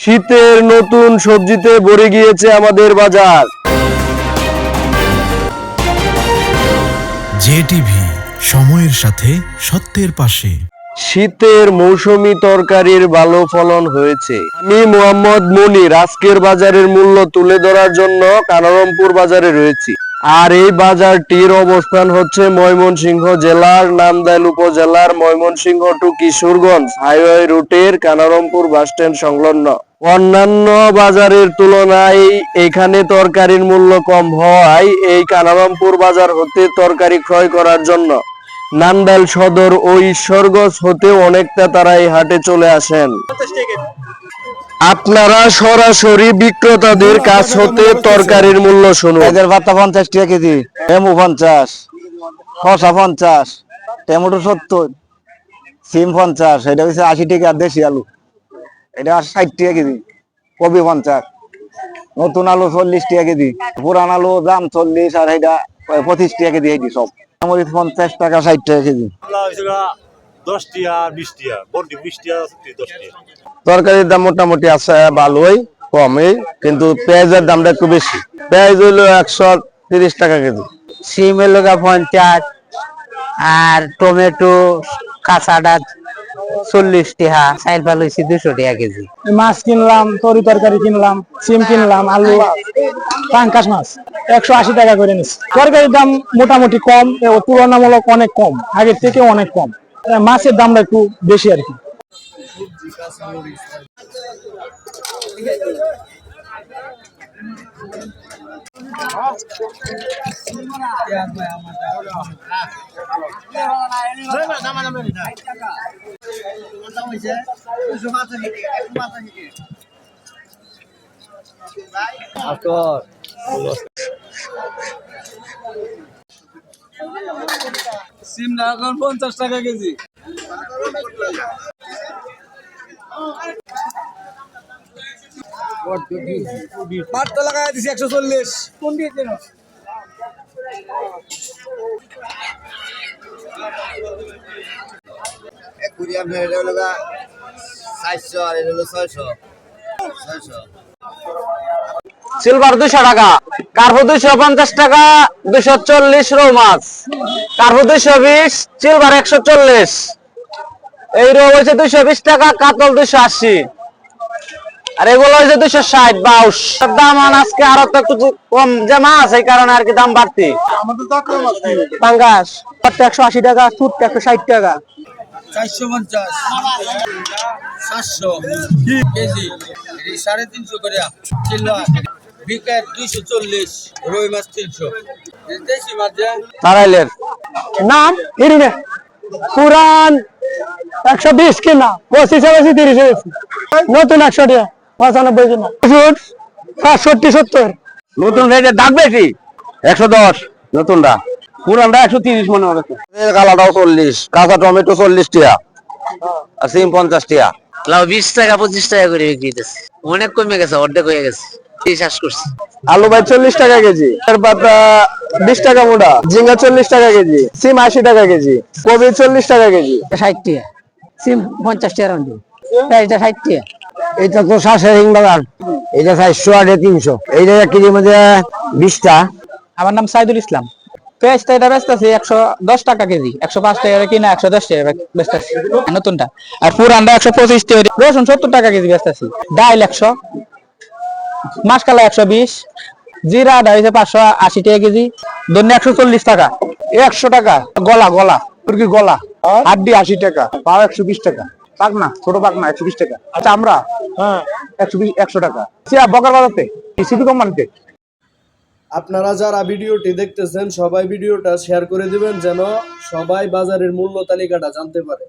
শীতের নতুন সবজিতে ভরে গিয়েছে আমাদের বাজার। জেটিভি সময়ের সাথে সত্যের পাশে। শীতের মৌসুমী তরকারির ভালো ফলন হয়েছে। আমি মোহাম্মদ মনির আজকের বাজারের মূল্য তুলে ধরার জন্য কানারমপুর বাজারে রয়েছি। আর এই বাজারটির অবস্থান হচ্ছে ময়মনসিংহ জেলার নান্দাইল উপজেলার ময়মনসিংহ টু কিশোরগঞ্জ হাইওয়ে রুটের কানারমপুর বাসস্ট্যান্ড সংলগ্ন। অন্যান্য বাজারের তুলনায় এখানে তরকারির মূল্য কম হওয়ায় এই কানারমপুর বাজার হতে তরকারি ক্রয় করার জন্য নান্দাইল সদর ও ঈশ্বরগঞ্জ হতে অনেকটা তারা এই হাটে চলে আসেন। আপনারা সরাসরি বিক্রেতাদের কাছ হতে তরকারির মূল্য শুনুন। এদের পাতা পঞ্চাশ টাকা কেজি লেবু পঞ্চাশ, শসা পঞ্চাশ, টমেটো সত্তর, সিম পঞ্চাশ, এটা হচ্ছে আশি টাকা দেশি আলু। এটা ষাট টাকা কেজি কবি পঞ্চাশ, নতুন আলু চল্লিশ টাকা কেজি, পুরান আলু দাম চল্লিশ আর এটা পঁচিশ টাকা কেজি এটি সব। পঞ্চাশ টাকা ষাট টাকা কেজি। দশ টিয়া বিশ টিয়া বন্টি বিশ টিয়া দশ টিয়া তরকারির দাম মোটামুটি আছে ভালোই কমই কিন্তু পেঁয়াজের দামটা একটু বেশি। পেঁয়াজ হইল একশো তিরিশ টাকা কেজি। সিম এলো গা পঞ্চাশ আর টমেটো কাঁচাটা চল্লিশ টাকা চাইল পাল হয়েছে দুশো টাকা কেজি। মাছ কিনলাম তরি তরকারি কিনলাম সিম কিনলাম আলু পাঙ্কাশ মাছ একশো আশি টাকা করে নিচ্ছি তরকারির দাম মোটামুটি কম তুলনামূলক অনেক কম আগের থেকে অনেক কম। মাছের দামটা একটু বেশি আর কি। সিমটা এখন পঞ্চাশ টাকা কেজি। পাটটা লাগাই দিছি একশো চল্লিশ। কোন দিয়েছে একুড়ি আপনার এটা হলো চারশো আর এটা হলো ছয়শো। ছয়শো। সিলভার দুশো টাকা। কার্পো দুশো পঞ্চাশ টাকা দুশো চল্লিশ রৌ মাছ কার্পো দুশো বিশ সিলভার একশো চল্লিশ। এই রৌ হয়েছে দুইশো বিশ টাকা কাতল দুশো আশি। আর এগুলো হয়েছে দুশো ষাট বাউশ দাম আজকে আরও তো একটু কম যে মাছ এই কারণে আর কি দাম বাড়তি। পাঙ্গাস একশো আশি টাকা সুট একশো ষাট টাকা। চারশো পঞ্চাশ। সাতশো। কেজি। সাড়ে তিনশো করে। চিল্লা দুইশো চল্লিশ রুই মাছ তিনশো। দেশি মাছ যে? তারাইলের। নাম হিরিনে পুরান একশো বিশ কিনা পঁচিশে বেশি তিরিশে বেশি। নতুন একশো টাকা পঁচানব্বই কিনা। সাতষট্টি সত্তর। নতুন রেটের দাম বেশি একশো দশ নতুনটা। পুরানটা একশো তিরিশ মনে হবে কালাটাও চল্লিশ কাঁচা টমেটো চল্লিশ টাকা আর সিম পঞ্চাশ টাকা। লাউ বিশ টাকা পঁচিশ টাকা করে বিক্রি অনেক কমে গেছে অর্ধেক হয়ে গেছে। করছে। আলু ভাই চল্লিশ টাকা কেজি এর পাতা বিশ টাকা মোটা ঝিঙ্গা চল্লিশ টাকা কেজি সিম আশি টাকা কেজি কবি চল্লিশ টাকা কেজি। ষাট টাকা সিম পঞ্চাশ টাকা ষাট টাকা। এটা তো শ্বাসের হিং বাগান এটা চারশো আর এটা তিনশো এইটা এক কেজির মধ্যে বিশটা। আমার নাম সাইদুল ইসলাম। পেঁয়াজটা এটা ব্যস্ত আছে একশো দশ টাকা কেজি একশো পাঁচ টাকা কিনা একশো দশ টাকা ব্যস্ত আছি। নতুনটা। আর পুরানটা একশো পঁচিশ টাকা রসুন সত্তর টাকা কেজি ব্যস্ত আছি। ডাইল একশো মাসকালা একশো বিশ জিরা আদা হয়েছে পাঁচশো আশি টাকা কেজি ধন্য একশো চল্লিশ টাকা। একশো টাকা? গলা গলা। মুরগির গলা? হাড্ডি আশি টাকা পাও একশো বিশ টাকা। পাকনা ছোট পাকনা একশো বিশ টাকা। আচ্ছা আমরা হ্যাঁ। একশো বিশ একশো টাকা। সিয়া বকার বাজাতে। সিপি কোম্পানিতে। আপনারা যারা ভিডিওটি দেখতেছেন সবাই ভিডিওটা শেয়ার করে দিবেন যেন সবাই বাজারের মূল্য তালিকাটা জানতে পারে।